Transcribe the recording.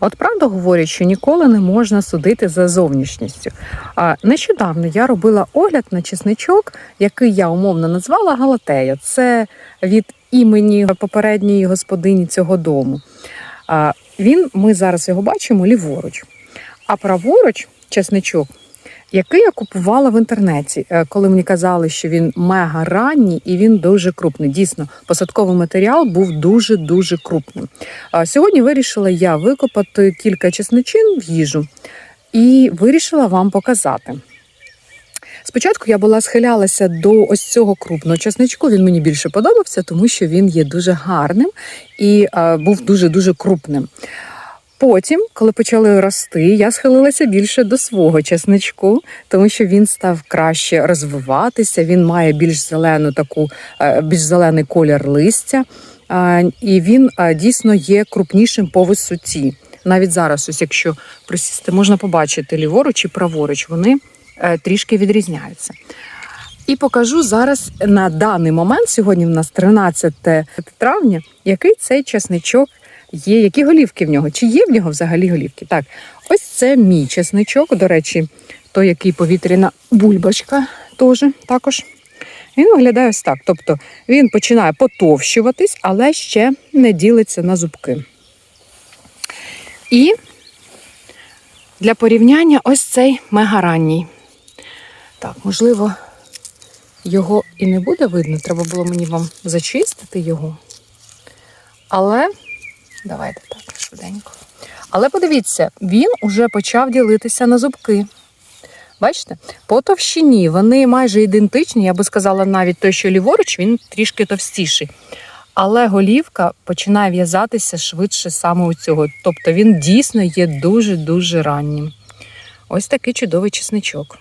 От правда говорять, що ніколи не можна судити за зовнішністю. А нещодавно я робила огляд на чесничок, який я умовно назвала Галатея. Це від імені попередньої господині цього дому. А він, ми зараз його бачимо ліворуч. А праворуч чесничок, який я купувала в інтернеті, е, коли мені казали, що він мега ранній і він дуже крупний. Дійсно, посадковий матеріал був дуже дуже крупним. Сьогодні вирішила я викопати кілька чесничин в їжу і вирішила вам показати. Спочатку я була схилялася до ось цього крупного чесничку. Він мені більше подобався, тому що він є дуже гарним і е, був дуже дуже крупним. Потім, коли почали рости, я схилилася більше до свого чесничку, тому що він став краще розвиватися. Він має більш зелену таку, е, більш зелений колір листя, і він е, дійсно є крупнішим по висоті. Навіть зараз, ось якщо присісти, можна побачити ліворуч і праворуч, вони е, трішки відрізняються. І покажу зараз на даний момент, сьогодні в нас 13 травня, який цей чесничок є, які голівки в нього, чи є в нього взагалі голівки. Так, ось це мій чесничок, до речі, той, який повітряна бульбочка теж також. Він виглядає ось так. Тобто він починає потовщуватись, але ще не ділиться на зубки. І для порівняння ось цей мегаранній. Так, можливо, його і не буде видно. Треба було мені вам зачистити його. Але давайте так, швиденько. Але подивіться, він уже почав ділитися на зубки. Бачите? По товщині вони майже ідентичні. Я би сказала, навіть той, що ліворуч, він трішки товстіший. Але голівка починає в'язатися швидше саме у цього. Тобто він дійсно є дуже-дуже раннім. Ось такий чудовий чесничок.